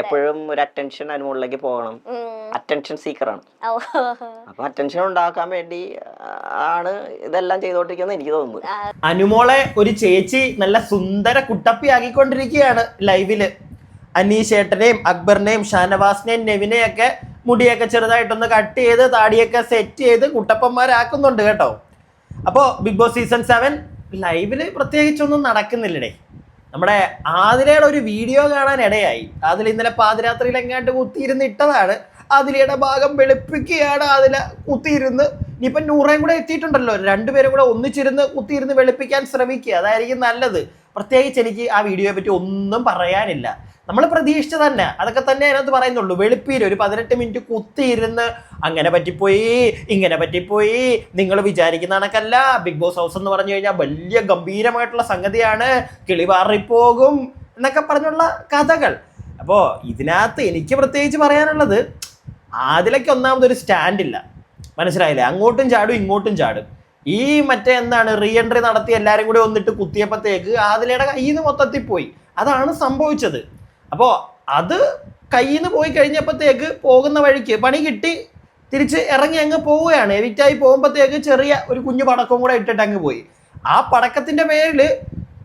എപ്പോഴും ഒരു അറ്റൻഷൻ അതിന് മുകളിലേക്ക് പോകണം. അറ്റൻഷൻ സീക്കറാണ് ആണ്. അപ്പൊ അറ്റൻഷൻ ഉണ്ടാക്കാൻ വേണ്ടി ആണ് ഇതെല്ലാം ചെയ്തോണ്ടിരിക്കുന്നത് എനിക്ക് തോന്നുന്നത്. അനുമോളെ ഒരു ചേച്ചി നല്ല സുന്ദര കുട്ടപ്പി ആക്കിക്കൊണ്ടിരിക്കുകയാണ് ലൈവിൽ. അനീഷേട്ടനെയും അക്ബറിനെയും ഷാനവാസിനെയും നെവിനെയും ഒക്കെ മുടിയൊക്കെ ചെറുതായിട്ടൊന്ന് കട്ട് ചെയ്ത് താടിയൊക്കെ സെറ്റ് ചെയ്ത് കുട്ടപ്പന്മാരാക്കുന്നുണ്ട് കേട്ടോ. അപ്പോ ബിഗ് ബോസ് സീസൺ സെവൻ ലൈവിൽ പ്രത്യേകിച്ചൊന്നും നടക്കുന്നില്ലടേ. നമ്മുടെ ആതിരയുടെ ഒരു വീഡിയോ കാണാൻ ഇടയായി. അതിൽ ഇന്നലെ പാതിരാത്രിയിൽ എങ്ങാണ്ട് കുത്തിയിരുന്ന് ഇട്ടതാണ്. ആതിരയുടെ ഭാഗം വെളുപ്പിക്കുകയാണ് അതിൽ കുത്തിയിരുന്ന്. ഇനിയിപ്പം നൂറേം കൂടെ എത്തിയിട്ടുണ്ടല്ലോ. രണ്ടുപേരും കൂടെ ഒന്നിച്ചിരുന്ന് കുത്തിയിരുന്ന് വെളുപ്പിക്കാൻ ശ്രമിക്കുക. അതായിരിക്കും നല്ലത്. പ്രത്യേകിച്ച് എനിക്ക് ആ വീഡിയോയെ പറ്റി ഒന്നും പറയാനില്ല. നമ്മൾ പ്രതീക്ഷിച്ച തന്നെ. അതൊക്കെ തന്നെ അതിനകത്ത് പറയുന്നുള്ളൂ. വെളുപ്പീര് ഒരു പതിനെട്ട് മിനിറ്റ് കുത്തിയിരുന്ന് അങ്ങനെ പറ്റിപ്പോയി ഇങ്ങനെ പറ്റിപ്പോയി. നിങ്ങൾ വിചാരിക്കുന്ന കണക്കല്ല. ബിഗ് ബോസ് ഹൗസ് എന്ന് പറഞ്ഞു കഴിഞ്ഞാൽ വലിയ ഗംഭീരമായിട്ടുള്ള സംഗതിയാണ്. കിളിവാറിപ്പോകും എന്നൊക്കെ പറഞ്ഞുള്ള കഥകൾ. അപ്പോൾ ഇതിനകത്ത് എനിക്ക് പ്രത്യേകിച്ച് പറയാനുള്ളത് അതിലേക്ക് ഒന്നാമതൊരു സ്റ്റാൻഡില്ല മനസ്സിലായില്ലേ? അങ്ങോട്ടും ചാടും ഇങ്ങോട്ടും ചാടും. ഈ മറ്റേ എന്താണ് റീ എൻട്രി നടത്തി എല്ലാവരും കൂടി ഒന്നിട്ട് കുത്തിയപ്പോഴത്തേക്ക് ആദിലയുടെ കയ്യിൽ നിന്ന് മൊത്തത്തിൽ പോയി. അതാണ് സംഭവിച്ചത്. അപ്പോൾ അത് കയ്യിൽ നിന്ന് പോയി കഴിഞ്ഞപ്പോഴത്തേക്ക് പോകുന്ന വഴിക്ക് പണി കിട്ടി തിരിച്ച് ഇറങ്ങി അങ്ങ് പോവുകയാണ്. എവിറ്റായി പോകുമ്പോഴത്തേക്ക് ചെറിയ ഒരു കുഞ്ഞു പടക്കവും കൂടെ ഇട്ടിട്ട് അങ്ങ് പോയി. ആ പടക്കത്തിന്റെ പേരിൽ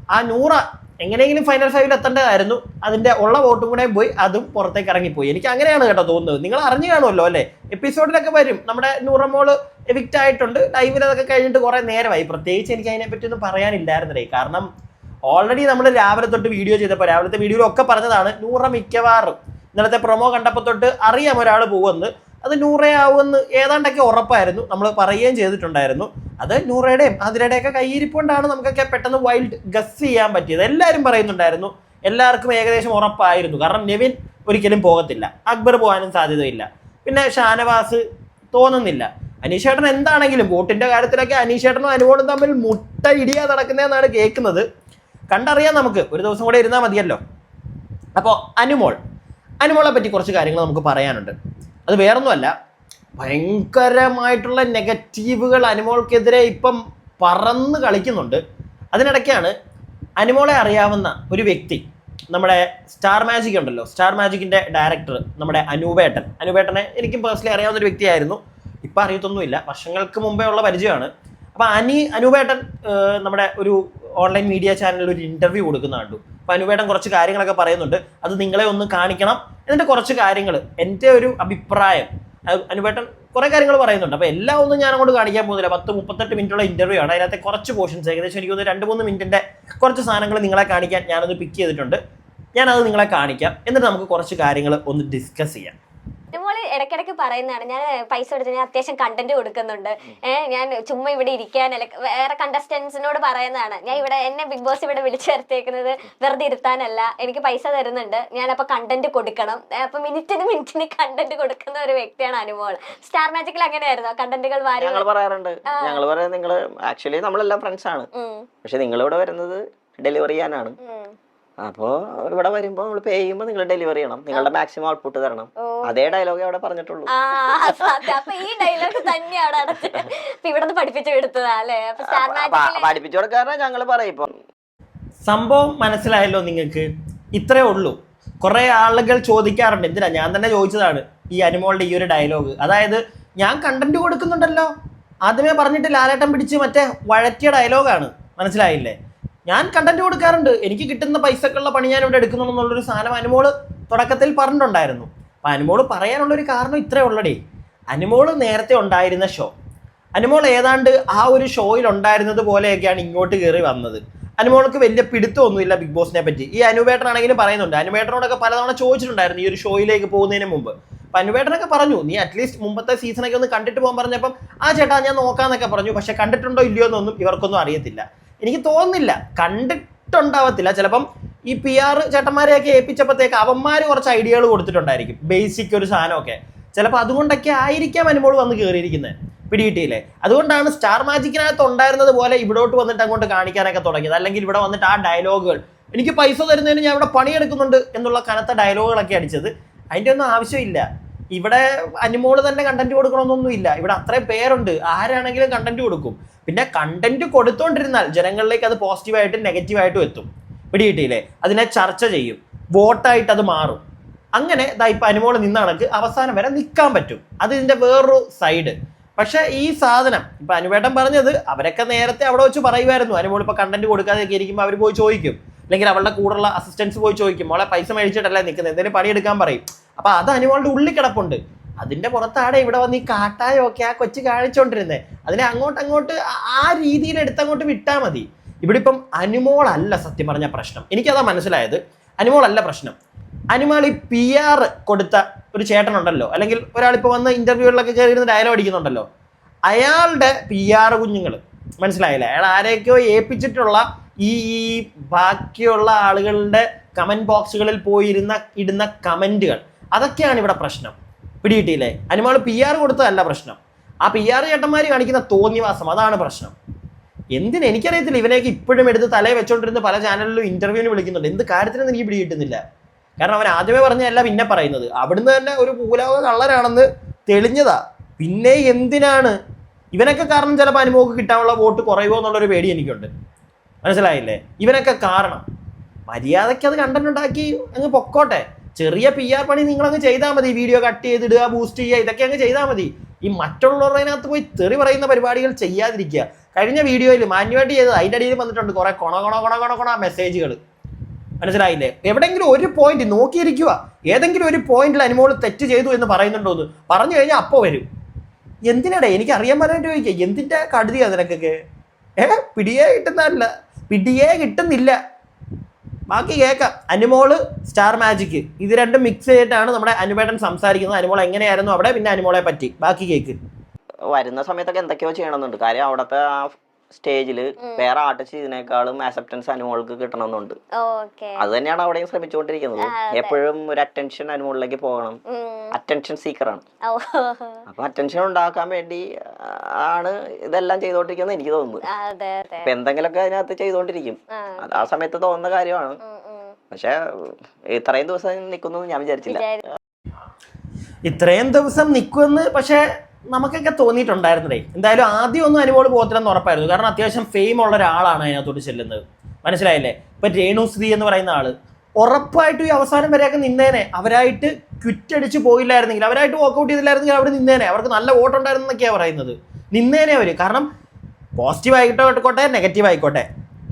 ആ നൂറ എങ്ങനെയെങ്കിലും ഫൈനൽ ഫൈവിൽ എത്തേണ്ടതായിരുന്നു. അതിന്റെ ഉള്ള വോട്ടും കൂടെ പോയി അതും പുറത്തേക്ക് ഇറങ്ങിപ്പോയി. എനിക്ക് അങ്ങനെയാണ് കേട്ടോ തോന്നുന്നത്. നിങ്ങൾ അറിഞ്ഞു കാണുമല്ലോ അല്ലേ? എപ്പിസോഡിലൊക്കെ വരും. നമ്മുടെ നൂറമോൾ എവിക്റ്റ് ആയിട്ടുണ്ട്. ലൈവിൽ അതൊക്കെ കഴിഞ്ഞിട്ട് കുറെ നേരമായി. പ്രത്യേകിച്ച് എനിക്ക് അതിനെപ്പറ്റി ഒന്നും പറയാനില്ലായിരുന്നേ കാരണം ഓൾറെഡി നമ്മൾ രാവിലെ തൊട്ട് വീഡിയോ ചെയ്തപ്പോൾ രാവിലത്തെ വീഡിയോയിൽ ഒക്കെ പറഞ്ഞതാണ് നൂറ മിക്കവാറും. ഇന്നലത്തെ പ്രൊമോ കണ്ടപ്പോൾ തൊട്ട് അറിയാം ഒരാൾ പോകുമെന്ന്. അത് നൂറയാവുമെന്ന് ഏതാണ്ടൊക്കെ ഉറപ്പായിരുന്നു. നമ്മൾ പറയുകയും ചെയ്തിട്ടുണ്ടായിരുന്നു. അത് നൂറയുടെയും അതിരുടെയൊക്കെ കയ്യിരിപ്പുകൊണ്ടാണ് നമുക്കൊക്കെ പെട്ടെന്ന് വൈൽഡ് ഗസ് ചെയ്യാൻ പറ്റിയത്. എല്ലാവരും പറയുന്നുണ്ടായിരുന്നു. എല്ലാവർക്കും ഏകദേശം ഉറപ്പായിരുന്നു. കാരണം നെവിൻ ഒരിക്കലും പോകത്തില്ല. അക്ബർ പോകാനും സാധ്യതയില്ല. പിന്നെ ഷാനവാസ് തോന്നുന്നില്ല. അനീഷേട്ടൻ എന്താണെങ്കിലും വോട്ടിന്റെ കാര്യത്തിലൊക്കെ അനീഷേട്ടനും അനുവോടും തമ്മിൽ മുട്ട ഇടിയാ നടക്കുന്നതെന്നാണ് കേൾക്കുന്നത്. കണ്ടറിയാം നമുക്ക്. ഒരു ദിവസം കൂടെ ഇരുന്നാൽ മതിയല്ലോ. അപ്പോൾ അനുമോൾ. അനുമോളെ പറ്റി കുറച്ച് കാര്യങ്ങൾ നമുക്ക് പറയാനുണ്ട്. അത് വേറൊന്നുമല്ല ഭയങ്കരമായിട്ടുള്ള നെഗറ്റീവുകൾ അനുമോൾക്കെതിരെ ഇപ്പം പറന്ന് കളിക്കുന്നുണ്ട്. അതിനിടയ്ക്കാണ് അനുമോളെ അറിയാവുന്ന ഒരു വ്യക്തി നമ്മുടെ സ്റ്റാർ മാജിക് ഉണ്ടല്ലോ. സ്റ്റാർ മാജിക്കിന്റെ ഡയറക്ടർ നമ്മുടെ അനൂപേട്ടൻ. അനൂപേട്ടനെ എനിക്കും പേഴ്സണലി അറിയാവുന്ന ഒരു വ്യക്തിയായിരുന്നു. ഇപ്പം അറിയത്തൊന്നുമില്ല. വർഷങ്ങൾക്ക് മുമ്പേ ഉള്ള പരിചയമാണ്. അപ്പോൾ അനി അനൂപേട്ടൻ നമ്മുടെ ഒരു ഓൺലൈൻ മീഡിയ ചാനലിൽ ഒരു ഇന്റർവ്യൂ കൊടുക്കുന്ന കണ്ടു. അപ്പൊ അനുവേടം കുറച്ച് കാര്യങ്ങളൊക്കെ പറയുന്നുണ്ട്. അത് നിങ്ങളെ ഒന്ന് കാണിക്കണം. എന്നിട്ട് കുറച്ച് കാര്യങ്ങൾ. എന്റെ ഒരു അഭിപ്രായം. അനുവേട്ടൻ കുറേ കാര്യങ്ങൾ പറയുന്നുണ്ട്. അപ്പൊ എല്ലാം ഒന്നും ഞാൻ അങ്ങോട്ട് കാണിക്കാൻ പോകുന്നില്ല. പത്ത് മുപ്പത്തെട്ട് മിനിറ്റുള്ള ഇന്റർവ്യൂ ആണ്. അതിനകത്തെ കുറച്ച് പോർഷൻസ് ഏകദേശം എനിക്ക് രണ്ട് മൂന്ന് മിനിറ്റിന്റെ കുറച്ച് സാധനങ്ങൾ നിങ്ങളെ കാണിക്കാൻ ഞാനത് പിക്ക് ചെയ്തിട്ടുണ്ട്. ഞാനത് നിങ്ങളെ കാണിക്കാം. എന്നിട്ട് നമുക്ക് കുറച്ച് കാര്യങ്ങൾ ഒന്ന് ഡിസ്കസ് ചെയ്യാം. അനുമോൾ ഇടയ്ക്കിടയ്ക്ക് പറയുന്നതാണ്. ഞാൻ പൈസ കൊടുത്ത് ഞാൻ അത്യാവശ്യം കണ്ടന്റ് കൊടുക്കുന്നുണ്ട്. ഏഹ് ഞാൻ ചുമ്മാ ഇവിടെ ഇരിക്കാനല്ല വേറെ കണ്ടസ്റ്റൻസിനോട് പറയുന്നതാണ്. ഞാൻ ഇവിടെ എന്നെ ബിഗ് ബോസ് ഇവിടെ വിളിച്ചു വെറുതെ ഇരുത്താനല്ല. എനിക്ക് പൈസ തരുന്നുണ്ട്. ഞാൻ അപ്പൊ കണ്ടന്റ് കൊടുക്കണം അപ്പൊ മിനിറ്റിന് മിനിറ്റിന് കണ്ടന്റ് കൊടുക്കുന്ന ഒരു വ്യക്തിയാണ് അനുമോൾ. സ്റ്റാർ മാജിക്കിൽ അങ്ങനെയായിരുന്നു? കണ്ടന്റുകൾ ഞങ്ങൾ പറയാറുണ്ട്. ഞങ്ങൾ പറയാൻ നിങ്ങൾ ആക്ച്വലി നമ്മളെല്ലാം ഫ്രണ്ട്സ് ആണ്. പക്ഷെ നിങ്ങളിവിടെ വരുന്നത് ഡെലിവറി ചെയ്യാനാണ്. അപ്പോ ഇവിടെ വരുമ്പോ നമ്മൾ പേ ചെയ്യുമ്പോൾ നിങ്ങൾ ഡെലിവറി ചെയ്യണം. നിങ്ങളുടെ മാക്സിമം ഔട്ട്പുട്ട് തരണം. അതേ ഡയലോഗ് അവിടെ പറഞ്ഞിട്ടുള്ളൂ. അപ്പൊ ഈ ഡയലോഗ് തന്നെയാണ് അടച്ച്. പഠിപ്പിച്ചു എടുത്തതാ അല്ലേ? പഠിപ്പിച്ചു കൊടുക്കാറ ഞങ്ങൾ പറയും ഇപ്പൊ. സംഭവം മനസ്സിലായല്ലോ നിങ്ങൾക്ക്? ഇത്രേ ഉള്ളൂ. കുറെ ആളുകൾ ചോദിക്കാറുണ്ട്. എന്തിനാ? ഞാൻ തന്നെ ചോദിച്ചതാണ് ഈ അനുമോളുടെ ഈ ഒരു ഡയലോഗ് അതായത് ഞാൻ കണ്ടന്റ് കൊടുക്കുന്നുണ്ടല്ലോ. ആദ്യമേ പറഞ്ഞിട്ട് ലാലേട്ടം പിടിച്ച് മറ്റേ വഴറ്റിയ ഡയലോഗാണ് മനസ്സിലായില്ലേ? ഞാൻ കണ്ടന്റ് കൊടുക്കാറുണ്ട്. എനിക്ക് കിട്ടുന്ന പൈസക്കുള്ള പണി ഞാൻ ഇവിടെ എടുക്കുന്നു എന്നുള്ളൊരു സാധനം അനുമോൾ തുടക്കത്തിൽ പറഞ്ഞിട്ടുണ്ടായിരുന്നു. അപ്പൊ അനുമോൾ പറയാനുള്ളൊരു കാരണം ഇത്രേ ഉള്ളടേ. അനുമോൾ നേരത്തെ ഉണ്ടായിരുന്ന ഷോ അനുമോൾ ഏതാണ്ട് ആ ഒരു ഷോയിൽ ഉണ്ടായിരുന്നത് പോലെയൊക്കെയാണ് ഇങ്ങോട്ട് കയറി വന്നത്. അനുമോൾക്ക് വലിയ പിടുത്തമൊന്നുമില്ല ബിഗ് ബോസിനെ പറ്റി. ഈ അനുവേട്ടനാണെങ്കിലും പറയുന്നുണ്ട്. അനുവേട്ടനോടൊക്കെ പലതവണ ചോദിച്ചിട്ടുണ്ടായിരുന്നു ഈ ഒരു ഷോയിലേക്ക് പോകുന്നതിന് മുമ്പ്. അപ്പം അനുവേട്ടനൊക്കെ പറഞ്ഞു നീ അറ്റ്ലീസ്റ്റ് മുമ്പത്തെ സീസണൊക്കെ ഒന്ന് കണ്ടിട്ട് പോകാൻ പറഞ്ഞപ്പം ആ ചേട്ടാ ഞാൻ നോക്കാന്നൊക്കെ പറഞ്ഞു. പക്ഷേ കണ്ടിട്ടുണ്ടോ ഇല്ലയോ എന്നൊന്നും ഇവർക്കൊന്നും അറിയത്തില്ല. എനിക്ക് തോന്നുന്നില്ല. കണ്ടിട്ടുണ്ടാവത്തില്ല. ചിലപ്പം ഈ പി ആർ ചേട്ടന്മാരെയൊക്കെ ഏൽപ്പിച്ചപ്പോഴത്തേക്ക് അവന്മാർ കുറച്ച് ഐഡിയകൾ കൊടുത്തിട്ടുണ്ടായിരിക്കും. ബേസിക് ഒരു സാധനമൊക്കെ. ചിലപ്പോൾ അതുകൊണ്ടൊക്കെ ആയിരിക്കാം അനുമോൾ വന്ന് കയറിയിരിക്കുന്നത് പിടികിട്ടിയില്ലേ? അതുകൊണ്ടാണ് സ്റ്റാർ മാജിക്കിനകത്ത് ഉണ്ടായിരുന്നത് പോലെ ഇവിടോട്ട് വന്നിട്ട് അങ്ങോട്ട് കാണിക്കാനൊക്കെ തുടങ്ങിയത്. അല്ലെങ്കിൽ ഇവിടെ വന്നിട്ട് ആ ഡയലോഗുകൾ എനിക്ക് പൈസ തരുന്നതിന് ഞാൻ ഇവിടെ പണിയെടുക്കുന്നുണ്ട് എന്നുള്ള കനത്ത ഡയലോഗുകളൊക്കെ അടിച്ചത്. അതിന്റെ ഒന്നും ആവശ്യമില്ല. ഇവിടെ അനുമോൾ തന്നെ കണ്ടന്റ് കൊടുക്കണമെന്നൊന്നും ഇല്ല. ഇവിടെ അത്രയും പേരുണ്ട്. ആരാണെങ്കിലും കണ്ടന്റ് കൊടുക്കും. പിന്നെ കണ്ടന്റ് കൊടുത്തോണ്ടിരുന്നാൽ ജനങ്ങളിലേക്ക് അത് പോസിറ്റീവായിട്ടും നെഗറ്റീവായിട്ടും എത്തും. പിടികിട്ടിയില്ലേ അതിനെ ചർച്ച ചെയ്യും. വോട്ടായിട്ട് അത് മാറും. അങ്ങനെ ദാ ഇപ്പൊ അനുമോൾ നിന്ന അവസാനം വരെ നിൽക്കാൻ പറ്റും. അത് ഇതിന്റെ വേറൊരു സൈഡ് പക്ഷേ ഈ സാധനം ഇപ്പം അനുവേട്ടൻ പറഞ്ഞത് അവരൊക്കെ നേരത്തെ അവിടെ വെച്ച് പറയുമായിരുന്നു. അനുമോൾ ഇപ്പോൾ കണ്ടന്റ് കൊടുക്കാതെയൊക്കെ ഇരിക്കുമ്പോൾ അവർ പോയി ചോദിക്കും. അല്ലെങ്കിൽ അവളുടെ കൂടെയുള്ള അസിസ്റ്റൻസ് പോയി ചോദിക്കും. മോളെ പൈസ മേടിച്ചിട്ടല്ലേ നിൽക്കുന്നത് എന്തെങ്കിലും പണിയെടുക്കാൻ പറയും. അപ്പോൾ അത് അനുമോളുടെ ഉള്ളിൽ കിടപ്പുണ്ട്. അതിന്റെ പുറത്താണ് ഇവിടെ വന്ന് ഈ കാട്ടായൊക്കെ ആ കൊച്ചു കാണിച്ചുകൊണ്ടിരുന്നത് അതിനെ അങ്ങോട്ട് അങ്ങോട്ട് ആ രീതിയിൽ എടുത്തങ്ങോട്ട് വിട്ടാൽ മതി. ഇവിടെ ഇപ്പം അനുമോളല്ല സത്യം പറഞ്ഞ പ്രശ്നം. എനിക്കതാ മനസ്സിലായത്. അനുമോളല്ല പ്രശ്നം. അനുമോൾ ഈ പി ആർ കൊടുത്ത ഒരു ചേട്ടനുണ്ടല്ലോ. അല്ലെങ്കിൽ ഒരാളിപ്പോൾ വന്ന് കയറി ഇരുന്ന് ഡയലോഗ് അടിക്കുന്നുണ്ടല്ലോ. അയാളുടെ പി ആർ കുഞ്ഞുങ്ങൾ മനസ്സിലായില്ലേ? അയാൾ ആരെയൊക്കെയോ ഏൽപ്പിച്ചിട്ടുള്ള ഈ ഈ ബാക്കിയുള്ള ആളുകളുടെ കമന്റ് ബോക്സുകളിൽ പോയിരുന്ന ഇടുന്ന കമന്റുകൾ. അതൊക്കെയാണ് ഇവിടെ പ്രശ്നം. പിടികിട്ടിയില്ലേ? അനുമോൾ പി ആർ കൊടുത്തതല്ല പ്രശ്നം. ആ പി ആർ ചേട്ടന്മാർ കാണിക്കുന്ന തോന്നിവാസം അതാണ് പ്രശ്നം. എന്തിന്? എനിക്കറിയത്തില്ല. ഇവനെയൊക്കെ ഇപ്പോഴും എടുത്ത് തലേ വെച്ചോണ്ടിരുന്ന പല ചാനലിലും ഇന്റർവ്യൂവിന് വിളിക്കുന്നുണ്ട്. എന്ത് കാര്യത്തിനും എനിക്ക് പിടികിട്ടുന്നില്ല കാരണം അവൻ ആദ്യമേ പറഞ്ഞല്ല പിന്നെ പറയുന്നത്. അവിടുന്ന് തന്നെ ഒരു പൂലാവ കള്ളരാണെന്ന് തെളിഞ്ഞതാ. പിന്നെ എന്തിനാണ്? ഇവനൊക്കെ കാരണം ചിലപ്പോൾ അനുഭവം കിട്ടാനുള്ള വോട്ട് കുറയുമോ എന്നുള്ളൊരു പേടി എനിക്കുണ്ട്. മനസ്സിലായില്ലേ? ഇവനൊക്കെ കാരണം. മര്യാദയ്ക്ക് അത് കണ്ടന്റ് ഉണ്ടാക്കി അങ്ങ് പൊക്കോട്ടെ. ചെറിയ പി ആർ പണി നിങ്ങളങ്ങ് ചെയ്താൽ മതി. വീഡിയോ കട്ട് ചെയ്തിടുക ബൂസ്റ്റ് ചെയ്യുക ഇതൊക്കെ അങ്ങ് ചെയ്താൽ മതി. ഈ മറ്റുള്ളവരതിനകത്ത് പോയി തെറി പറയുന്ന പരിപാടികൾ ചെയ്യാതിരിക്കുക. കഴിഞ്ഞ വീഡിയോയിൽ മാന്യുവേറ്റ് ചെയ്തത് അതിന്റെ അടിയിൽ വന്നിട്ടുണ്ട് കുറെ കൊണ കൊണ കൊണ കൊണ കൊണ മെസ്സേജുകൾ മനസ്സിലായില്ലേ? എവിടെങ്കിലും ഒരു പോയിന്റ് നോക്കിയിരിക്കുക ഏതെങ്കിലും ഒരു പോയിന്റിൽ അനുമോൾ തെറ്റ് ചെയ്തു എന്ന് പറയുന്നുണ്ടോ എന്ന് പറഞ്ഞു കഴിഞ്ഞാൽ അപ്പോൾ വരും. എന്തിനാടേ? എനിക്ക് അറിയാൻ പറയാൻ ചോദിക്കുക എന്തിന്റെ കടുതിയാണ് നിനക്കൊക്കെ? ഏ? പിടിയേ കിട്ടുന്നതല്ല. പിടിയേ കിട്ടുന്നില്ല. ബാക്കി കേൾക്കാം അനുമോൾ സ്റ്റാർ മാജിക് ഇത് രണ്ടും മിക്സ് ചെയ്തിട്ടാണ് നമ്മുടെ അനുപേട്ടൻ സംസാരിക്കുന്നത്. അനുമോൾ എങ്ങനെയായിരുന്നു അവിടെ? പിന്നെ അനുമോളെ പറ്റി. ബാക്കി കേക്ക്. വരുന്ന സമയത്തൊക്കെ എന്തൊക്കെയോ ചെയ്യണമെന്നുണ്ട്. കാര്യം അവിടത്തെ ആ സ്റ്റേജിൽ വേറെ ആർട്ടിസ്റ്റ് ഇതിനേക്കാളും ആക്സെപ്റ്റൻസ് അനുമോൾക്ക് കിട്ടണമെന്നുണ്ട്. ഓക്കെ. അത് തന്നെയാണ് അവിടെയും ശ്രമിച്ചുകൊണ്ടിരിക്കുന്നത്. എപ്പോഴും ഒരു അറ്റൻഷൻ അനുമോളിലേക്ക് പോകണം. അറ്റൻഷൻ സീക്കറാണ് ആണ്. അപ്പൊ അറ്റൻഷൻ ഉണ്ടാക്കാൻ വേണ്ടി ആണ് ഇതെല്ലാം ചെയ്തോണ്ടിരിക്കുന്നത് എനിക്ക് തോന്നുന്നു അതെ അതെ. അപ്പൊ എന്തെങ്കിലുമൊക്കെ അതിനകത്ത് ചെയ്തോണ്ടിരിക്കും ആ. അത് ആ സമയത്ത് തോന്നുന്ന കാര്യമാണ്. പക്ഷെ ഇത്രയും ദിവസം നിൽക്കുന്നു ഞാൻ വിചാരിച്ചില്ല. വിചാരി- ഇത്രയും ദിവസം നിൽക്കുമെന്ന് പക്ഷേ നമുക്കൊക്കെ തോന്നിയിട്ടുണ്ടായിരുന്നേ എന്തായാലും ആദ്യം ഒന്നും അനുഭവം പോകത്തില്ലെന്ന് ഉറപ്പായിരുന്നു. കാരണം അത്യാവശ്യം ഫെയിം ഉള്ള ഒരാളാണ് അതിനകത്തോട്ട് ചെല്ലുന്നത്. മനസ്സിലായില്ലേ? ഇപ്പൊ രേണുശ്രീ എന്ന് പറയുന്ന ആൾ ഉറപ്പായിട്ടും ഈ അവസാനം വരെയൊക്കെ നിന്നേനെ. അവരായിട്ട് ക്വിറ്റടിച്ച് പോയില്ലായിരുന്നെങ്കിൽ അവരായിട്ട് വോക്കൗട്ട് ചെയ്തില്ലായിരുന്നെങ്കിൽ അവർ നിന്നേനെ. അവർക്ക് നല്ല വോട്ടുണ്ടായിരുന്നു എന്നൊക്കെയാണ് പറയുന്നത്. നിന്നേനെ അവർ കാരണം പോസിറ്റീവ് ആയിക്കോട്ടെ നെഗറ്റീവ് ആയിക്കോട്ടെ.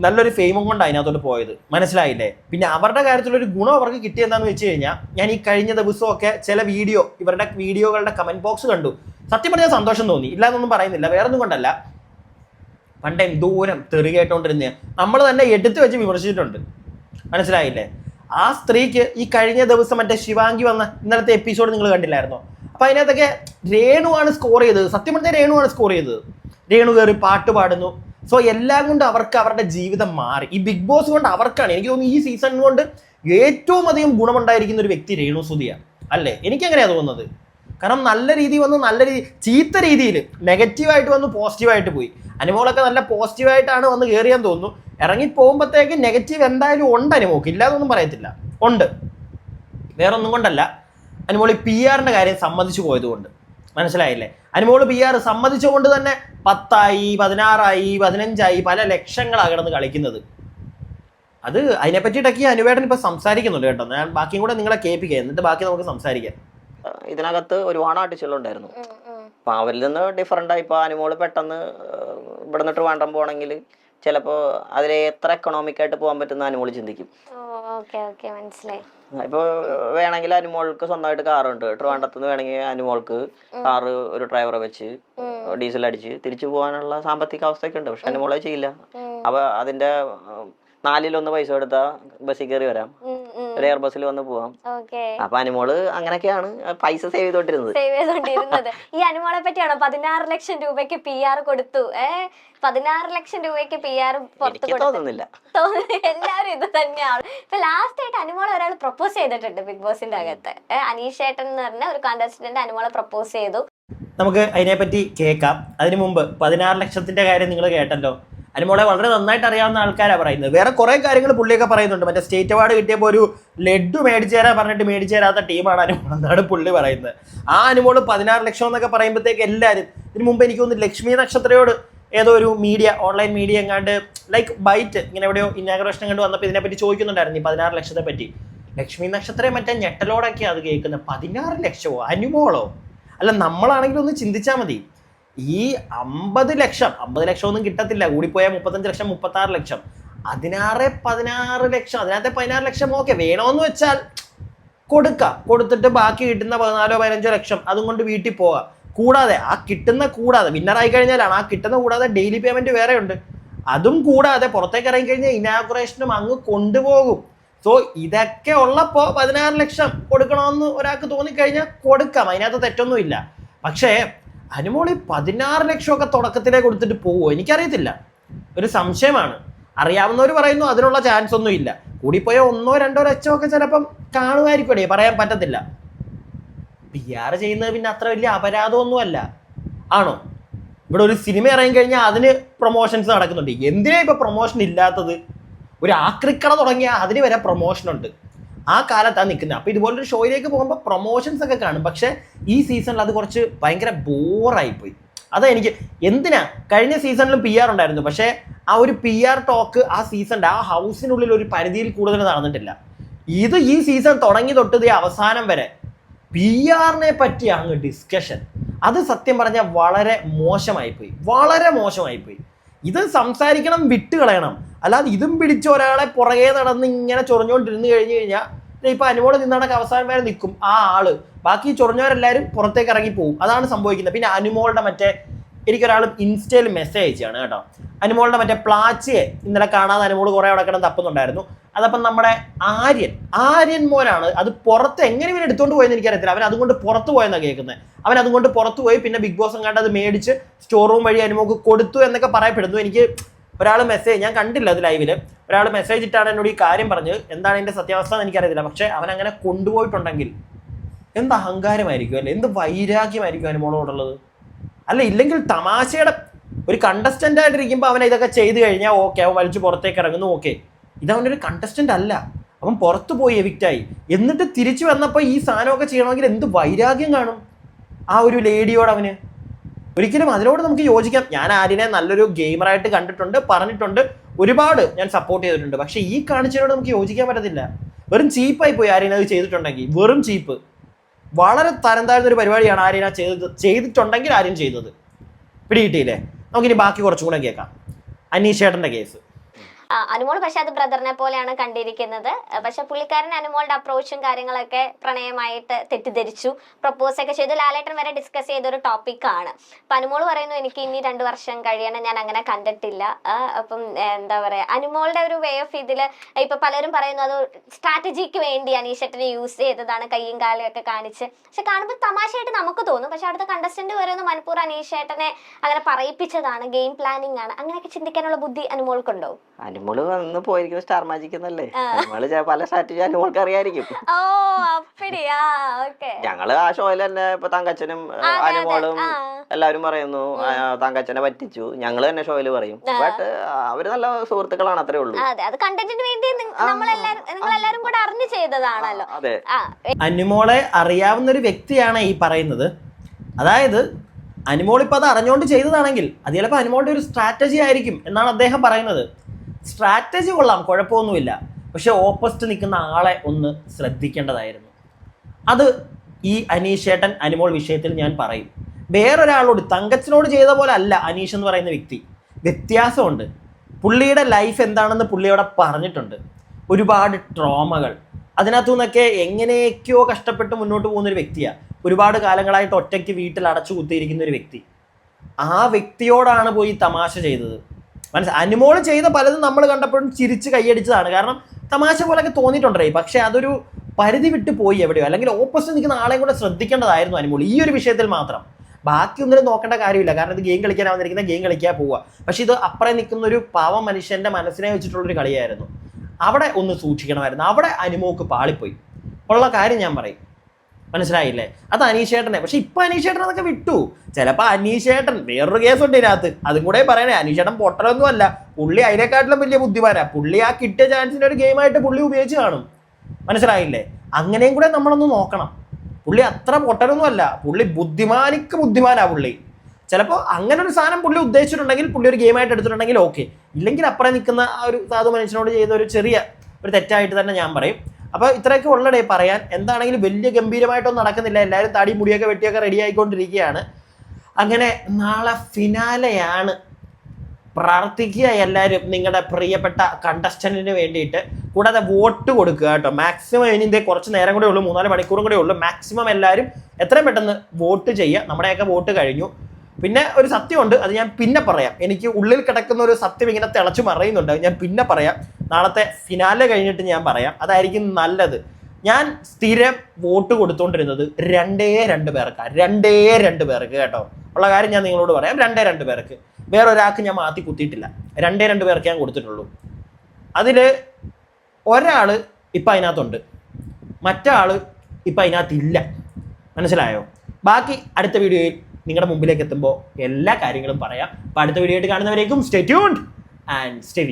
നല്ലൊരു ഫെയിമും കൊണ്ട് അതിനകത്തോട്ട് പോയത്. മനസ്സിലായില്ലേ? പിന്നെ അവരുടെ കാര്യത്തിലൊരു ഗുണം അവർക്ക് കിട്ടിയെന്താന്ന് വെച്ച് കഴിഞ്ഞാൽ ഞാൻ ഈ കഴിഞ്ഞ ദിവസമൊക്കെ ചില വീഡിയോ ഇവരുടെ വീഡിയോകളുടെ കമന്റ് ബോക്സ് കണ്ടു. സത്യം പറഞ്ഞാൽ സന്തോഷം തോന്നി. ഇല്ലാന്നൊന്നും പറയുന്നില്ല. വേറെ ഒന്നും കൊണ്ടല്ല. പണ്ട് എന്തോരം തെറി കേട്ടോണ്ടിരുന്ന നമ്മൾ തന്നെ എടുത്തു വെച്ച് വിമർശിച്ചിട്ടുണ്ട്. മനസ്സിലായില്ലേ? ആ സ്ത്രീക്ക് ഈ കഴിഞ്ഞ ദിവസം മറ്റേ ശിവാംഗി വന്ന ഇന്നലത്തെ എപ്പിസോഡ് നിങ്ങൾ കണ്ടില്ലായിരുന്നോ? അപ്പൊ അതിനകത്തൊക്കെ രേണുവാണ് സ്കോർ ചെയ്തത്. സത്യം പറഞ്ഞാൽ രേണുവാണ് സ്കോർ ചെയ്തത്. രേണു കയറി പാട്ട് പാടുന്നു. സോ എല്ലാം കൊണ്ട് അവർക്ക് അവരുടെ ജീവിതം മാറി. ഈ ബിഗ് ബോസ് കൊണ്ട് അവർക്കാണ്. എനിക്ക് തോന്നുന്നു ഈ സീസൺ കൊണ്ട് ഏറ്റവും അധികം ഗുണമുണ്ടായിരിക്കുന്ന ഒരു വ്യക്തി രേണു സുധിയാണ്. അല്ലേ? എനിക്ക് എനിക്കങ്ങനെയാ തോന്നുന്നത്? കാരണം നല്ല രീതി വന്ന് നല്ല രീതി ചീത്ത രീതിയിൽ നെഗറ്റീവായിട്ട് വന്ന് പോസിറ്റീവായിട്ട് പോയി. അനുമോളൊക്കെ നല്ല പോസിറ്റീവായിട്ടാണ് വന്ന് കയറിയാൻ തോന്നുന്നു. ഇറങ്ങി പോകുമ്പോഴത്തേക്ക് നെഗറ്റീവ് എന്തായാലും ഉണ്ട് അനുമോക്ക്. ഇല്ലാതൊന്നും പറയത്തില്ല. ഉണ്ട്. വേറെ ഒന്നും കൊണ്ടല്ല. അനുമോൾ ഈ പി ആറിന്റെ കാര്യം സമ്മതിച്ചു പോയതുകൊണ്ട്. മനസ്സിലായില്ലേ? അനുമോൾ പി ആർ സമ്മതിച്ചുകൊണ്ട് തന്നെ പത്തായി പതിനാറായി പതിനഞ്ചായി പല ലക്ഷങ്ങളാണ് കിടന്ന് കളിക്കുന്നത്. അത് അതിനെപ്പറ്റിയിട്ടൊക്കെ അനുവേട്ടൻ ഈ അനുവേടൻ ഇപ്പൊ സംസാരിക്കുന്നുണ്ട് കേട്ടോ. ഞാൻ ബാക്കിയും കൂടെ നിങ്ങളെ കേൾപ്പിക്കാം. എന്നിട്ട് ബാക്കി നമുക്ക് സംസാരിക്കാം. ഇതിനകത്ത് ഉം, ഉം. അപ്പൊ അവരിൽ നിന്ന് ഡിഫറെന്റ് ആയി ഇപ്പൊ അനുമോൾ പെട്ടെന്ന് ഇവിടെ നിന്നിട്ട് വേണ്ടം പോകണമെങ്കിൽ ചിലപ്പോ അതിൽ എത്ര എക്കണോമിക് ആയിട്ട് പോകാൻ പറ്റുന്ന അനുമോൾ ചിന്തിക്കും. മനസ്സിലായി. ഇപ്പൊ വേണമെങ്കിൽ അനുമോൾക്ക് സ്വന്തമായിട്ട് കാറുണ്ട്. ട്രിവാൻഡത്ത് നിന്ന് വേണമെങ്കിൽ അനുമോൾക്ക് കാറ് ഒരു ഡ്രൈവറെ വെച്ച് ഡീസൽ അടിച്ച് തിരിച്ചു പോകാനുള്ള സാമ്പത്തിക അവസ്ഥയൊക്കെ ഉണ്ട് പക്ഷെ അനുമോളെ ചെയ്യില്ല. അപ്പൊ അതിന്റെ നാലിലൊന്ന് പൈസ എടുത്താ ബസ്സിൽ കയറി വരാം. ഒരു എയർ ബസ്സിൽ വന്ന് പോവാം. ഓക്കെ. അപ്പൊ അനുമോൾ അങ്ങനെയൊക്കെയാണ് പൈസ സേവ് ചെയ്തോണ്ടിരുന്നത്. സേവ് ചെയ്തോണ്ടിരുന്നത്. ഈ അനുമോളെ പറ്റിയാണോ പതിനാറ് ലക്ഷം രൂപയ്ക്ക് പി ആർ കൊടുത്തു? ഏ? പതിനാറ് ലക്ഷം രൂപയ്ക്ക് പി ആർ പുറത്ത് തോന്നുന്നില്ല. തോന്നുന്നു എല്ലാരും ഇത് തന്നെയാണ്. ഇപ്പൊ ലാസ്റ്റ് ആയിട്ട് അനുമോളെ ഒരാൾ പ്രപ്പോസ് ചെയ്തിട്ടുണ്ട് ബിഗ് ബോസിന്റെ അകത്ത്. അനീഷ് ഏട്ടൻ എന്ന് പറഞ്ഞ ഒരു കോണ്ടസ്റ്റന്റ് അനുമോളെ പ്രപ്പോസ് ചെയ്തു. നമുക്ക് അതിനെപ്പറ്റി കേൾക്കാം. അതിനു മുമ്പ് പതിനാറ് ലക്ഷത്തിന്റെ കാര്യം നിങ്ങൾ കേട്ടല്ലോ. അനുമോളെ വളരെ നന്നായിട്ട് അറിയാവുന്ന ആൾക്കാരാണ് പറയുന്നത്. വേറെ കുറെ കാര്യങ്ങൾ പുള്ളിയൊക്കെ പറയുന്നുണ്ട്. മറ്റേ സ്റ്റേറ്റ് അവാർഡ് കിട്ടിയപ്പോൾ ഒരു ലഡു മേടിച്ചു തരാൻ പറഞ്ഞിട്ട് മേടിച്ചു തരാത്ത ടീമാണ് അനുമോൾ എന്നാണ് പുള്ളി പറയുന്നത്. ആ അനുമോൾ പതിനാറ് ലക്ഷം എന്നൊക്കെ പറയുമ്പോഴത്തേക്ക് എല്ലാവരും ഇതിനു മുമ്പ് എനിക്ക് തോന്നുന്നു ലക്ഷ്മി നക്ഷത്രയോട് ഏതോ ഒരു മീഡിയ ഓൺലൈൻ മീഡിയ എങ്ങാണ്ട് ലൈക്ക് ബൈറ്റ് ഇങ്ങനെ എവിടെയോ ഇന്നാഗ്രേഷൻ കണ്ട് വന്നപ്പോൾ ഇതിനെപ്പറ്റി ചോദിക്കുന്നുണ്ടായിരുന്നു ഈ പതിനാറ് ലക്ഷത്തെ പറ്റി. ലക്ഷ്മി നക്ഷത്രം മറ്റേ ഞെട്ടലോടൊക്കെയാണ് അത് കേൾക്കുന്നത്. പതിനാറ് ലക്ഷമോ? അനുമോളോ? അല്ല നമ്മളാണെങ്കിലും ഒന്ന് ചിന്തിച്ചാൽ മതി. ഈ അമ്പത് ലക്ഷം അമ്പത് ലക്ഷം ഒന്നും കിട്ടത്തില്ല. കൂടിപ്പോയാൽ മുപ്പത്തഞ്ച് ലക്ഷം മുപ്പത്തി ആറ് ലക്ഷം. അതിനാറ് പതിനാറ് ലക്ഷം അതിനകത്തെ പതിനാറ് ലക്ഷം ഓക്കെ വേണമെന്ന് വെച്ചാൽ കൊടുക്കാം. കൊടുത്തിട്ട് ബാക്കി കിട്ടുന്ന പതിനാലോ പതിനഞ്ചോ ലക്ഷം അതും കൊണ്ട് വീട്ടിൽ പോവാം. കൂടാതെ ആ കിട്ടുന്ന കൂടാതെ വിന്നറായി കഴിഞ്ഞാലാണ് ആ കിട്ടുന്ന കൂടാതെ ഡെയിലി പേയ്മെന്റ് വേറെ ഉണ്ട്. അതും കൂടാതെ പുറത്തേക്ക് ഇറങ്ങി കഴിഞ്ഞാൽ ഇനാഗുറേഷനും അങ്ങ് കൊണ്ടുപോകും. സോ ഇതൊക്കെ ഉള്ളപ്പോ പതിനാറ് ലക്ഷം കൊടുക്കണമെന്ന് ഒരാൾക്ക് തോന്നിക്കഴിഞ്ഞാൽ കൊടുക്കാം. അതിനകത്ത് തെറ്റൊന്നുമില്ല. പക്ഷേ അനുമോളി പതിനാറ് ലക്ഷമൊക്കെ തുടക്കത്തിലേ കൊടുത്തിട്ട് പോവോ? എനിക്കറിയത്തില്ല. ഒരു സംശയമാണ്. അറിയാവുന്നവർ പറയുന്നു അതിനുള്ള ചാൻസ് ഒന്നും ഇല്ല. കൂടിപ്പോയ ഒന്നോ രണ്ടോ ലക്ഷമൊക്കെ ചിലപ്പം കാണുമായിരിക്കും പറയാൻ പറ്റത്തില്ല. പി ആർ ചെയ്യുന്നത് പിന്നെ അത്ര വലിയ അപരാധമൊന്നും അല്ല ആണോ? ഇവിടെ ഒരു സിനിമ ഇറങ്ങി കഴിഞ്ഞാൽ അതിന് പ്രൊമോഷൻസ് നടക്കുന്നുണ്ട്. എന്തിനാ ഇപ്പൊ പ്രൊമോഷൻ ഇല്ലാത്തത്? ഒരു ആക്രിക്കട തുടങ്ങിയാൽ അതിന് വരെ പ്രൊമോഷൻ ഉണ്ട്. ആ കാലത്താണ് നിൽക്കുന്നത് അപ്പോൾ ഇതുപോലൊരു ഷോയിലേക്ക് പോകുമ്പോൾ പ്രൊമോഷൻസ് ഒക്കെ കാണും. പക്ഷേ ഈ സീസണിൽ അത് കുറച്ച് ഭയങ്കര ബോറായിപ്പോയി അതാ എനിക്ക് എന്തിനാ? കഴിഞ്ഞ സീസണിലും പി ആർ ഉണ്ടായിരുന്നു. പക്ഷേ ആ ഒരു പി ആർ ടോക്ക് ആ സീസണിന്റെ ആ ഹൗസിനുള്ളിൽ ഒരു പരിധിയിൽ കൂടുതൽ നടന്നിട്ടില്ല. ഇത് ഈ സീസൺ തുടങ്ങി തൊട്ട് ഈ അവസാനം വരെ പി ആറിനെ പറ്റി ഡിസ്കഷൻ അത് സത്യം പറഞ്ഞാൽ വളരെ മോശമായിപ്പോയി. വളരെ മോശമായിപ്പോയി. ഇത് സംസാരിക്കണം വിട്ടുകളയണം. അല്ലാതെ ഇതും പിടിച്ച് ഒരാളെ പുറകെ നടന്ന് ഇങ്ങനെ ചൊറിഞ്ഞുകൊണ്ടിരുന്ന് കഴിഞ്ഞു കഴിഞ്ഞാൽ ഇപ്പൊ അനുമോൾ നിന്നാണൊക്കെ അവസാനം വരെ നിൽക്കും ആ ആൾ. ബാക്കി ചൊറിഞ്ഞവരെല്ലാവരും പുറത്തേക്ക് ഇറങ്ങി പോകും അതാണ് സംഭവിക്കുന്നത്. പിന്നെ അനുമോളുടെ മറ്റേ എനിക്കൊരാൾ ഇൻസ്റ്റയിൽ മെസ്സേജ് അയച്ചാണ് കേട്ടോ. അനുമോളുടെ മറ്റേ പ്ലാച്ചിയെ ഇന്നലെ കാണാതെ അനുമോൾ കുറേ അവിടെ കിടന്ന് തപ്പുന്നുണ്ടായിരുന്നു. അതപ്പം നമ്മുടെ ആര്യൻ ആര്യൻ മോനാണ് അത് പുറത്ത് എങ്ങനെ ഇവൻ എടുത്തുകൊണ്ട് പോയെന്ന് എനിക്കറിയത്തില്ല. അവൻ അതുകൊണ്ട് പുറത്ത് പോയെന്നാണ് കേൾക്കുന്നത് അവൻ അതുകൊണ്ട് പുറത്ത് പോയി പിന്നെ ബിഗ് ബോസ് കണ്ട് അത് മേടിച്ച് സ്റ്റോർ റൂം വഴി അനുമോക്ക് കൊടുത്തു എന്നൊക്കെ പറയപ്പെടുന്നു. എനിക്ക് ഒരാൾ മെസ്സേജ് ഞാൻ കണ്ടില്ല അത് ലൈവിൽ ഒരാൾ മെസ്സേജ് ഇട്ടാണ് എന്നോട് ഈ കാര്യം പറഞ്ഞത്. എന്താണ് എന്റെ സത്യാവസ്ഥ എന്ന് എനിക്കറിയത്തില്ല. പക്ഷേ അവൻ അങ്ങനെ കൊണ്ടുപോയിട്ടുണ്ടെങ്കിൽ എന്ത് അഹങ്കാരമായിരിക്കും അല്ലെ? എന്ത് വൈരാഗ്യമായിരിക്കും അനുമോളോടുള്ളത്? അല്ല ഇല്ലെങ്കിൽ തമാശയുടെ ഒരു കണ്ടസ്റ്റന്റ് ആയിട്ടിരിക്കുമ്പോൾ അവൻ ഇതൊക്കെ ചെയ്തു കഴിഞ്ഞാൽ ഓക്കെ അവൻ വലിച്ചു പുറത്തേക്ക് ഇറങ്ങുന്നു ഓക്കെ ഇത് അവനൊരു കണ്ടസ്റ്റന്റ് അല്ല. അവൻ പുറത്തു പോയി എവിക്റ്റായി എന്നിട്ട് തിരിച്ചു വന്നപ്പോൾ ഈ സാധനമൊക്കെ ചെയ്യണമെങ്കിൽ എന്ത് വൈരാഗ്യം കാണും ആ ഒരു ലേഡിയോട് അവന്? ഒരിക്കലും അതിനോട് നമുക്ക് യോജിക്കാം. ഞാൻ ആരിനെ നല്ലൊരു ഗെയിമറായിട്ട് കണ്ടിട്ടുണ്ട് പറഞ്ഞിട്ടുണ്ട് ഒരുപാട് ഞാൻ സപ്പോർട്ട് ചെയ്തിട്ടുണ്ട്. പക്ഷേ ഈ കാണിച്ചതിനോട് നമുക്ക് യോജിക്കാൻ പറ്റത്തില്ല. വെറും ചീപ്പായി പോയി ആര്യൻ അത് ചെയ്തിട്ടുണ്ടെങ്കിൽ വെറും ചീപ്പ്. വളരെ തരം താഴ്ന്ന ഒരു പരിപാടിയാണ് ആര്യന ചെയ്തത് ചെയ്തിട്ടുണ്ടെങ്കിൽ ആര്യൻ ചെയ്തത്. പിടികിട്ടിയില്ലേ? നമുക്കിനി ബാക്കി കുറച്ചും കൂടെ കേൾക്കാം. ചേട്ടന്റെ കേസ്. അനുമോൾ പക്ഷെ അത് ബ്രദറിനെ പോലെയാണ് കണ്ടിരിക്കുന്നത്. പക്ഷെ പുള്ളിക്കാരൻ അനുമോളുടെ അപ്രോച്ചും കാര്യങ്ങളൊക്കെ പ്രണയമായിട്ട് തെറ്റിദ്ധരിച്ചു പ്രപ്പോസ് ഒക്കെ ചെയ്തു. ലാലേട്ടൻ വരെ ഡിസ്കസ് ചെയ്ത ഒരു ടോപ്പിക്കാണ് അപ്പൊ അനുമോൾ പറയുന്നു എനിക്ക് ഇനി രണ്ടു വർഷം കഴിയണം ഞാൻ അങ്ങനെ കണ്ടിട്ടില്ല. അപ്പം എന്താ പറയാ അനുമോളുടെ ഒരു വേ ഓഫ് ഇതിൽ ഇപ്പൊ പലരും പറയുന്നു അത് സ്ട്രാറ്റജിക്ക് വേണ്ടി അനീഷേട്ടനെ യൂസ് ചെയ്തതാണ് കയ്യും കാലും ഒക്കെ കാണിച്ച്. പക്ഷെ കാണുമ്പോൾ തമാശയായിട്ട് നമുക്ക് തോന്നും. പക്ഷെ അടുത്ത കണ്ടസ്റ്റന്റ് പറയുന്നു മനപ്പൂർ അനീഷേട്ടനെ അങ്ങനെ പറയിപ്പിച്ചതാണ് ഗെയിം പ്ലാനിങ് ആണ്. അങ്ങനെയൊക്കെ ചിന്തിക്കാനുള്ള ബുദ്ധി അനുമോൾക്കുണ്ടോ? അനുമോൾ വന്ന് പോയിരിക്കുന്നത് സ്റ്റാർ മാജിക് എന്നല്ലേ? അനുമോൾ ചെ- പല സ്ട്രാറ്റജി അനുമോൾക്ക് അറിയായിരിക്കും ഓ അപ്പടിയാ ഓക്കെ. ഞങ്ങൾ ആ ഷോയിൽ തന്നെ ഇപ്പൊ തങ്കച്ചനും ഏഹ്. അനുമോളും ആ. എല്ലാവരും പറയുന്നു ആ, തങ്കച്ചനെ പറ്റിച്ചു. ഞങ്ങൾ തന്നെ ഷോയിൽ പറയും. ബട്ട് അവർ നല്ല സുഹൃത്തുക്കളാണ് അത്രേ ഉള്ളൂ. അതെ അത് കണ്ടന്റിന് വേണ്ടി നമ്മളെല്ലാരും നിങ്ങളെല്ലാരും കൂടെ അറിഞ്ഞു ചെയ്തതാണല്ലോ. അതെ. ആ. അനുമോളെ അറിയാവുന്ന ഒരു വ്യക്തിയാണ് ഈ പറയുന്നത്. അതായത് അനുമോൾ ഇപ്പം അത് അറിഞ്ഞുകൊണ്ട് ചെയ്തതാണെങ്കിൽ അത് ചിലപ്പോൾ അനുമോളുടെ ഒരു സ്ട്രാറ്റജി ആയിരിക്കും എന്നാണ് അദ്ദേഹം പറയുന്നത്. സ്ട്രാറ്റജി കൊള്ളാം കുഴപ്പമൊന്നുമില്ല. പക്ഷെ ഓപ്പോസിറ്റ് നിൽക്കുന്ന ആളെ ഒന്ന് ശ്രദ്ധിക്കേണ്ടതായിരുന്നു. അത് ഈ അനീഷേട്ടൻ അനുമോൾ വിഷയത്തിൽ ഞാൻ പറയും. വേറൊരാളോട് തങ്കച്ചനോട് ചെയ്ത പോലെ അല്ല അനീഷ് എന്ന് പറയുന്ന വ്യക്തി. വ്യത്യാസമുണ്ട്. പുള്ളിയുടെ ലൈഫ് എന്താണെന്ന് പുള്ളിയോടെ പറഞ്ഞിട്ടുണ്ട്. ഒരുപാട് ട്രോമകൾ അതിനകത്തു നിന്നൊക്കെ എങ്ങനെയൊക്കെയോ കഷ്ടപ്പെട്ട് മുന്നോട്ട് പോകുന്നൊരു വ്യക്തിയാണ് ഒരുപാട് കാലങ്ങളായിട്ട് ഒറ്റയ്ക്ക് വീട്ടിൽ അടച്ചു കുത്തിയിരിക്കുന്ന ഒരു വ്യക്തി. ആ വ്യക്തിയോടാണ് പോയി തമാശ ചെയ്തത്. മനസ്സിലായി അനുമോൾ ചെയ്ത പലതും നമ്മൾ കണ്ടപ്പോഴും ചിരിച്ച് കൈയടിച്ചതാണ്. കാരണം തമാശ പോലൊക്കെ തോന്നിയിട്ടുണ്ടേ. പക്ഷേ അതൊരു പരിധി വിട്ട് പോയി എവിടെയോ. അല്ലെങ്കിൽ ഓപ്പോസിറ്റ് നിൽക്കുന്ന ആളെയും കൂടെ ശ്രദ്ധിക്കേണ്ടതായിരുന്നു അനുമോൾ ഈ ഒരു വിഷയത്തിൽ മാത്രം. ബാക്കി നോക്കേണ്ട കാര്യമില്ല. കാരണം ഇത് ഗെയിം കളിക്കാൻ വന്നിരിക്കുന്ന ഗെയിം കളിക്കാൻ പോവുക. പക്ഷെ ഇത് അപ്പുറം നിൽക്കുന്ന ഒരു പാവം മനുഷ്യന്റെ മനസ്സിനെ വെച്ചിട്ടുള്ളൊരു കളിയായിരുന്നു. അവിടെ ഒന്ന് സൂക്ഷിക്കണമായിരുന്നു. അവിടെ അനുമോക്ക് പാളിപ്പോയി. ഉള്ള കാര്യം ഞാൻ പറയും. മനസ്സിലായില്ലേ? അത് അനീഷേട്ടനെ. പക്ഷെ ഇപ്പൊ അനീഷേട്ടൻ അതൊക്കെ വിട്ടു. ചിലപ്പോ അനീഷേട്ടൻ വേറൊരു കേസുണ്ട് ഇതിനകത്ത്. അതും കൂടെ പറയണേ അനീഷേട്ടൻ പൊട്ടലൊന്നും അല്ല. പുള്ളി അതിനെക്കാട്ടിലും വലിയ ബുദ്ധിമാനാ. പുള്ളി ആ കിട്ടിയ ചാൻസിന്റെ ഒരു ഗെയിമായിട്ട് പുള്ളി ഉപയോഗിച്ച് കാണും. മനസ്സിലായില്ലേ? അങ്ങനെയും കൂടെ നമ്മളൊന്ന് നോക്കണം. പുള്ളി അത്ര പൊട്ടലൊന്നും അല്ല. പുള്ളി ബുദ്ധിമാനിക്ക് ബുദ്ധിമാനാ പുള്ളി. ചിലപ്പോൾ അങ്ങനെ ഒരു സാധനം പുള്ളി ഉദ്ദേശിച്ചിട്ടുണ്ടെങ്കിൽ പുള്ളി ഒരു ഗെയിമായിട്ട് എടുത്തിട്ടുണ്ടെങ്കിൽ ഓക്കെ ഇല്ലെങ്കിൽ അപ്പുറം നിൽക്കുന്ന ആ ഒരു സാധു മനുഷ്യനോട് ചെയ്ത ഒരു ചെറിയ ഒരു തെറ്റായിട്ട് തന്നെ ഞാൻ പറയും. അപ്പോൾ ഇത്രയൊക്കെ ഉള്ളടേ പറയാൻ. എന്താണെങ്കിലും വലിയ ഗംഭീരമായിട്ടൊന്നും നടക്കുന്നില്ല. എല്ലാവരും താടി മുടിയൊക്കെ വെട്ടിയൊക്കെ റെഡി ആയിക്കൊണ്ടിരിക്കുകയാണ്. അങ്ങനെ നാളെ ഫിനാലെയാണ് പ്രാർത്ഥിക്കുക എല്ലാവരും നിങ്ങളുടെ പ്രിയപ്പെട്ട കണ്ടസ്റ്റന്റിന് വേണ്ടിയിട്ട്. കൂടാതെ വോട്ട് കൊടുക്കുക കേട്ടോ. മാക്സിമം ഇനി ഇതേ കുറച്ച് നേരം കൂടെ ഉള്ളൂ. മൂന്നാൽ മണിക്കൂറും കൂടെ ഉള്ളൂ. മാക്സിമം എല്ലാവരും എത്രയും പെട്ടെന്ന് വോട്ട് ചെയ്യുക. നമ്മുടെയൊക്കെ വോട്ട് കഴിഞ്ഞു. പിന്നെ ഒരു സത്യമുണ്ട്. അത് ഞാൻ പിന്നെ പറയാം. എനിക്ക് ഉള്ളിൽ കിടക്കുന്ന ഒരു സത്യം ഇങ്ങനെ തിളച്ചു മറയുന്നുണ്ട്. ഞാൻ പിന്നെ പറയാം. നാളത്തെ ഫിനാലെ കഴിഞ്ഞിട്ട് ഞാൻ പറയാം. അതായിരിക്കും നല്ലത്. ഞാൻ സ്ഥിരം വോട്ട് കൊടുത്തോണ്ടിരുന്നത് രണ്ടേ രണ്ട് പേർക്കാണ് രണ്ടേ രണ്ട് പേർക്ക് കേട്ടോ. ഉള്ള കാര്യം ഞാൻ നിങ്ങളോട് പറയാം. രണ്ടേ രണ്ട് പേർക്ക്. വേറെ ഒരാൾക്ക് ഞാൻ മാറ്റി കുത്തിയിട്ടില്ല. രണ്ടേ രണ്ട് പേർക്ക് ഞാൻ കൊടുത്തിട്ടുള്ളൂ. അതിൽ ഒരാൾ ഇപ്പം അതിനകത്തുണ്ട്. മറ്റാൾ ഇപ്പം അതിനകത്തില്ല. മനസ്സിലായോ? ബാക്കി അടുത്ത വീഡിയോയിൽ നിങ്ങളുടെ മുമ്പിലേക്ക് എത്തുമ്പോൾ എല്ലാ കാര്യങ്ങളും പറയാം. അപ്പോൾ അടുത്ത വീഡിയോ ആയിട്ട് കാണുന്നവരേക്കും സ്റ്റേ ട്യൂൺഡ് ആൻഡ് സ്റ്റേ